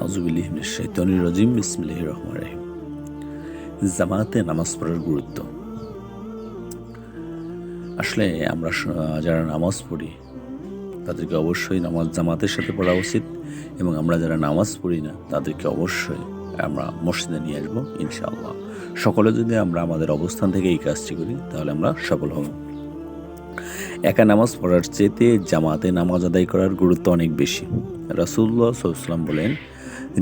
রাজিম, বিসমিল্লাহির রহমানির রহিম। জামাতে নামাজ পড়ার গুরুত্ব। আসলে আমরা যারা নামাজ পড়ি, তাদেরকে অবশ্যই নামাজ জামাতের সাথে পড়া উচিত এবং আমরা যারা নামাজ পড়ি না, তাদেরকে অবশ্যই আমরা মসজিদে নিয়ে আসব, ইনশাআল্লাহ। সকলে যদি আমরা আমাদের অবস্থান থেকে এই কাজটি করি, তাহলে আমরা সফল হব। একা নামাজ পড়ার চেয়েতে জামাতে নামাজ আদায় করার গুরুত্ব অনেক বেশি। রাসুল্লাহ সাল্লাম বলেন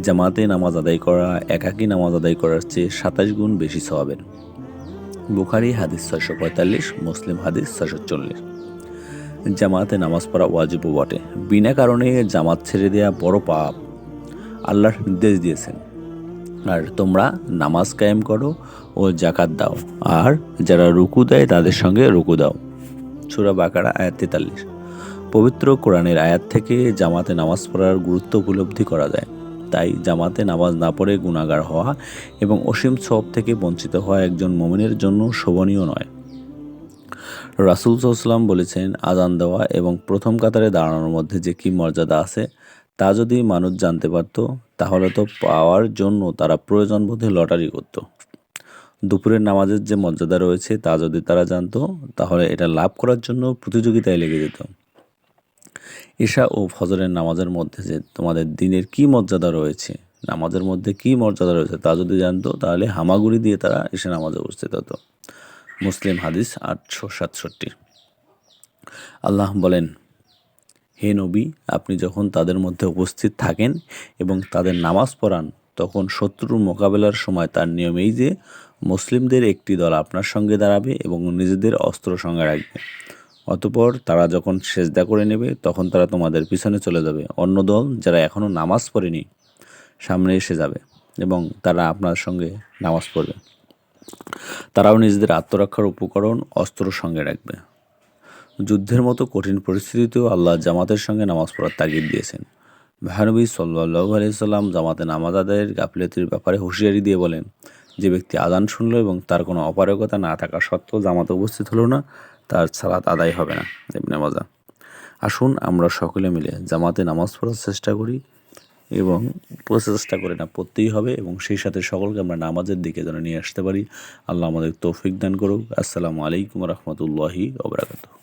জামাতে নামাজ আদায় করা, একাকী নামাজ আদায় করার চেয়ে সাতাশ গুণ বেশি সওয়াবের। বুখারি হাদিস ছয়শো পঁয়তাল্লিশ, মুসলিম হাদিস ছয়শো চল্লিশ। জামাতে নামাজ পড়া ওয়াজিব বটে। বিনা কারণে জামাত ছেড়ে দেওয়া বড় পাপ। আল্লাহর নির্দেশ দিয়েছেন। আর তোমরা নামাজ কায়েম করো ও জাকাত দাও। আর যারা রুকু দেয় তাদের সঙ্গে রুকু দাও। সুরা বাকারা, আয়াত তেতাল্লিশ। পবিত্র কোরআনের আয়াত থেকে জামাতে নামাজ পড়ার গুরুত্ব উপলব্ধি করা যায়। তাই জামাতে নামাজ না পড়ে গুণাগার হওয়া এবং অসীম সব থেকে বঞ্চিত হওয়া একজন মমিনের জন্য শোভনীয় নয়। রাসুল সাল্লাম বলেছেন আজান দেওয়া এবং প্রথম কাতারে দাঁড়ানোর মধ্যে যে কী মর্যাদা আছে, তা যদি মানুষ জানতে পারত, তাহলে তো পাওয়ার জন্য তারা প্রয়োজন বোধে লটারি করত। দুপুরের নামাজের যে মর্যাদা রয়েছে তা যদি তারা জানতো, তাহলে এটা লাভ করার জন্য প্রতিযোগিতায় লেগে যেত। ঈশা ও ফজরের নামাজের মধ্যে যে তোমাদের দিনের কি মর্যাদা রয়েছে, নামাজের মধ্যে কি মর্যাদা রয়েছে তা যদি জানতো, তাহলে হামাগুড়ি দিয়ে তারা ঈশা নামাজে উপস্থিত হতো। মুসলিম হাদিস আটশো সাতষট্টি। আল্লাহ বলেন, হে নবী, আপনি যখন তাদের মধ্যে উপস্থিত থাকেন এবং তাদের নামাজ পড়ান, তখন শত্রুর মোকাবেলার সময় তার নিয়মেই যে মুসলিমদের একটি দল আপনার সঙ্গে দাঁড়াবে এবং নিজেদের অস্ত্র সঙ্গে রাখবে। অতপর তারা যখন সেজদা করে নেবে, তখন তারা তোমাদের পিছনে চলে যাবে। অন্য দল যারা এখনও নামাজ পড়েনি, সামনে এসে যাবে এবং তারা আপনার সঙ্গে নামাজ পড়বে। তারাও নিজেদের আত্মরক্ষার উপকরণ অস্ত্র সঙ্গে রাখবে। যুদ্ধের মতো কঠিন পরিস্থিতিতেও আল্লাহ জামাতের সঙ্গে নামাজ পড়ার তাগিদ দিয়েছেন। ভানবী সাল্লাহ আলাইসাল্লাম জামাতে নামাজ আদায়ের গাফিলতির ব্যাপারে হুঁশিয়ারি দিয়ে বলেন, যে ব্যক্তি আদান শুনল এবং তার কোনো অপারগতা না থাকা সত্ত্বেও জামাতে উপস্থিত হলো না তার সালাত আদায় হবে না। এমনি মজা। আসুন আমরা সকলে মিলে জামাতে নামাজ পড়ার চেষ্টা করি এবং প্রচেষ্টা করে না, পড়তেই হবে এবং সেই সাথে সকলকে আমরা নামাজের দিকে যেন নিয়ে আসতে পারি। আল্লাহ আমাদের তৌফিক দান করুক। আসসালামু আলাইকুম রহমতুল্লাহি ওবরাকাতুহ